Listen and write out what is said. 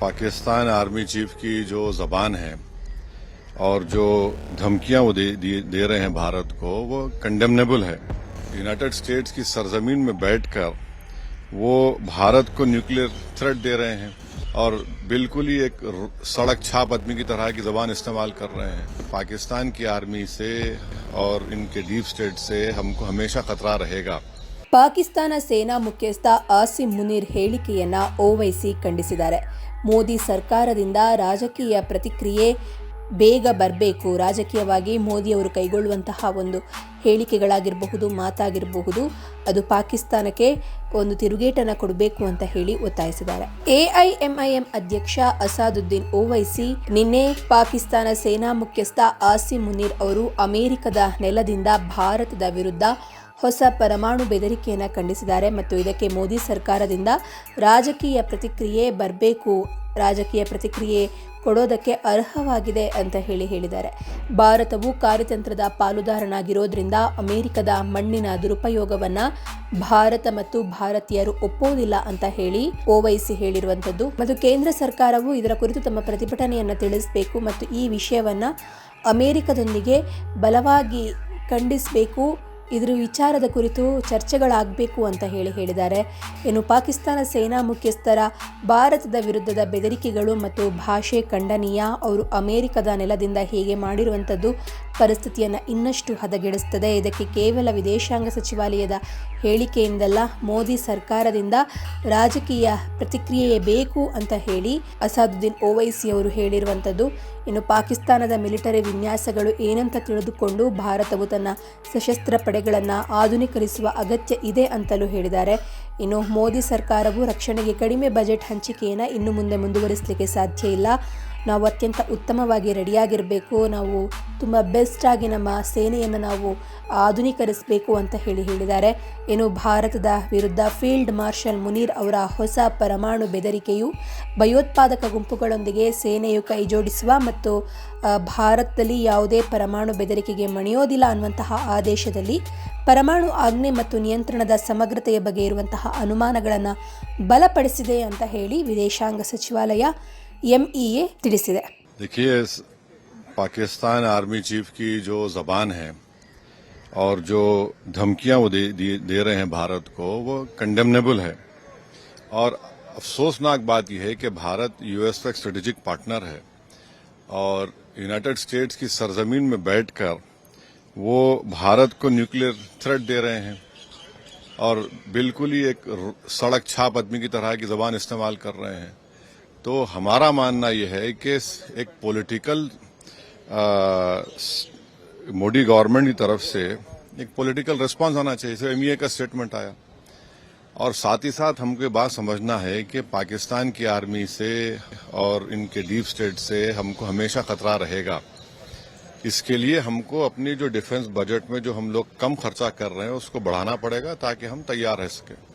Pakistan army chief की जो जबान है और जो धमकियां वो दे, दे, दे रहे हैं भारत को वो कंडेमनेबल है यूनाइटेड स्टेट्स की सरजमीन में बैठकर वो भारत को न्यूक्लियर थ्रेट दे रहे हैं और बिल्कुल ही एक र- सड़क छाप आदमी की तरह की जबान इस्तेमाल कर रहे हैं पाकिस्तान की आर्मी से और इनके डीप स्टेट से हमको हमेशा खतरा रहेगा ಪಾಕಿಸ್ತಾನ ಸೇನಾ ಮುಖ್ಯಸ್ಥ ಆಸಿಮ್ ಮುನೀರ್ ಹೇಳಿಕೆಯನ್ನ ಓವೈಸಿ ಖಂಡಿಸಿದ್ದಾರೆ ಮೋದಿ ಸರ್ಕಾರದಿಂದ ರಾಜಕೀಯ ಪ್ರತಿಕ್ರಿಯೆ ಬೇಗ ಬರಬೇಕು. ರಾಜಕೀಯವಾಗಿ ಮೋದಿ ಅವರು ಕೈಗೊಳ್ಳುವಂತಹ ಒಂದು ಹೇಳಿಕೆಗಳಾಗಿರಬಹುದು, ಮಾತಾಗಿರಬಹುದು, ಅದು ಪಾಕಿಸ್ತಾನಕ್ಕೆ ಒಂದು ತಿರುಗೇಟನ್ನು ಕೊಡಬೇಕು ಅಂತ ಹೇಳಿ ಒತ್ತಾಯಿಸಿದ್ದಾರೆ. ಎಐಎಂಐಎಂ ಅಧ್ಯಕ್ಷ ಅಸಾದುದ್ದೀನ್ ಓವೈಸಿ, ನಿನ್ನೆ ಪಾಕಿಸ್ತಾನ ಸೇನಾ ಮುಖ್ಯಸ್ಥ ಆಸಿಮ್ ಮುನೀರ್ ಅವರು ಅಮೆರಿಕದ ನೆಲದಿಂದ ಭಾರತದ ವಿರುದ್ಧ ಹೊಸ ಪರಮಾಣು ಬೆದರಿಕೆಯನ್ನು ಖಂಡಿಸಿದ್ದಾರೆ ಮತ್ತು ಇದಕ್ಕೆ ಮೋದಿ ಸರ್ಕಾರದಿಂದ ರಾಜಕೀಯ ಪ್ರತಿಕ್ರಿಯೆ ಬರಬೇಕು, ರಾಜಕೀಯ ಪ್ರತಿಕ್ರಿಯೆ ಕೊಡೋದಕ್ಕೆ ಅರ್ಹವಾಗಿದೆ ಅಂತ ಹೇಳಿ ಹೇಳಿದ್ದಾರೆ. ಭಾರತವು ಕಾರ್ಯತಂತ್ರದ ಪಾಲುದಾರನಾಗಿರೋದ್ರಿಂದ ಅಮೆರಿಕದ ಮಣ್ಣಿನ ದುರುಪಯೋಗವನ್ನು ಭಾರತ ಮತ್ತು ಭಾರತೀಯರು ಒಪ್ಪೋದಿಲ್ಲ ಅಂತ ಹೇಳಿ ಓವೈಸಿ ಹೇಳಿರುವಂಥದ್ದು. ಮತ್ತು ಕೇಂದ್ರ ಸರ್ಕಾರವು ಇದರ ಕುರಿತು ತಮ್ಮ ಪ್ರತಿಭಟನೆಯನ್ನು ತಿಳಿಸಬೇಕು ಮತ್ತು ಈ ವಿಷಯವನ್ನು ಅಮೆರಿಕದೊಂದಿಗೆ ಬಲವಾಗಿ ಖಂಡಿಸಬೇಕು ಇದ್ರ ವಿಚಾರದ ಕುರಿತು ಚರ್ಚೆಗಳಾಗಬೇಕು ಅಂತ ಹೇಳಿ ಹೇಳಿದ್ದಾರೆ. ಇನ್ನು ಪಾಕಿಸ್ತಾನ ಸೇನಾ ಮುಖ್ಯಸ್ಥರ ಭಾರತದ ವಿರುದ್ಧದ ಬೆದರಿಕೆಗಳು ಮತ್ತು ಭಾಷೆ ಖಂಡನೀಯ, ಅವರು ಅಮೆರಿಕದ ನೆಲದಿಂದ ಹೇಗೆ ಮಾಡಿರುವಂಥದ್ದು ಪರಿಸ್ಥಿತಿಯನ್ನು ಇನ್ನಷ್ಟು ಹದಗೆಡಿಸುತ್ತದೆ ಇದಕ್ಕೆ ಕೇವಲ ವಿದೇಶಾಂಗ ಸಚಿವಾಲಯದ ಹೇಳಿಕೆಯಿಂದಲ್ಲ, ಮೋದಿ ಸರ್ಕಾರದಿಂದ ರಾಜಕೀಯ ಪ್ರತಿಕ್ರಿಯೆಯೇ ಬೇಕು ಅಂತ ಹೇಳಿ ಅಸಾದುದ್ದೀನ್ ಓವೈಸಿ ಅವರು ಹೇಳಿರುವಂಥದ್ದು. ಇನ್ನು ಪಾಕಿಸ್ತಾನದ ಮಿಲಿಟರಿ ವಿನ್ಯಾಸಗಳು ಏನಂತ ತಿಳಿದುಕೊಂಡು ಭಾರತವು ತನ್ನ ಸಶಸ್ತ್ರ ಪಡೆಗಳನ್ನು ಆಧುನೀಕರಿಸುವ ಅಗತ್ಯ ಇದೆ ಅಂತಲೂ ಹೇಳಿದ್ದಾರೆ. ಇನ್ನು ಮೋದಿ ಸರ್ಕಾರವು ರಕ್ಷಣೆಗೆ ಕಡಿಮೆ ಬಜೆಟ್ ಹಂಚಿಕೆಯನ್ನು ಇನ್ನು ಮುಂದೆ ಮುಂದುವರಿಸಲಿಕ್ಕೆ ಸಾಧ್ಯ ಇಲ್ಲ. ನಾವು ಅತ್ಯಂತ ಉತ್ತಮವಾಗಿ ರೆಡಿಯಾಗಿರಬೇಕು, ನಾವು ತುಂಬ ಬೆಸ್ಟಾಗಿ ನಮ್ಮ ಸೇನೆಯನ್ನು ನಾವು ಆಧುನೀಕರಿಸಬೇಕು ಅಂತ ಹೇಳಿ ಹೇಳಿದ್ದಾರೆ. ಏನು ಭಾರತದ ವಿರುದ್ಧ ಫೀಲ್ಡ್ ಮಾರ್ಷಲ್ ಮುನೀರ್ ಅವರ ಹೊಸ ಪರಮಾಣು ಬೆದರಿಕೆಯು ಭಯೋತ್ಪಾದಕ ಗುಂಪುಗಳೊಂದಿಗೆ ಸೇನೆಯು ಕೈಜೋಡಿಸುವ ಮತ್ತು ಭಾರತದಲ್ಲಿ ಯಾವುದೇ ಪರಮಾಣು ಬೆದರಿಕೆಗೆ ಮಣಿಯೋದಿಲ್ಲ ಅನ್ನುವಂತಹ ಆದೇಶದಲ್ಲಿ ಪರಮಾಣು ಆಜ್ಞೆ ಮತ್ತು ನಿಯಂತ್ರಣದ ಸಮಗ್ರತೆಯ ಬಗ್ಗೆ ಇರುವಂತಹ ಅನುಮಾನಗಳನ್ನು ಬಲಪಡಿಸಿದೆ ಅಂತ ಹೇಳಿ ವಿದೇಶಾಂಗ ಸಚಿವಾಲಯ ಎಂಇಎ ತಿಳಿಸಿದೆ देखिए इस- पाकिस्तान आर्मी चीफ की जो जबान है और जो धमकियां वो दे, दे, दे रहे हैं भारत को वो कंडेमनेबल है और अफसोसनाक बात यह है कि भारत यूएस का एक स्ट्रेटेजिक पार्टनर है और यूनाइटेड स्टेट्स की सरजमीन में बैठकर वो भारत को न्यूक्लियर थ्रेट दे रहे हैं और बिल्कुल ही एक र- सड़क छाप आदमी की तरह की जबान इस्तेमाल कर रहे हैं तो हमारा मानना यह है कि एक पॉलिटिकल मोदी गवर्नमेंट की तरफ़ से एक पॉलिटिकल रिस्पांस आना चाहिए। जैसे एमईए का स्टेटमेंट आया। और साथ ही साथ हमको बात समझना है कि पाकिस्तान की आर्मी से और इनके डीप स्टेट से हमको हमेशा खतरा रहेगा। इसके लिए हमको अपनी जो डिफेंस बजट में जो हम लोग कम खर्चा कर रहे हैं, उसको बढ़ाना पड़ेगा ताकि हम तैयार रह सकें।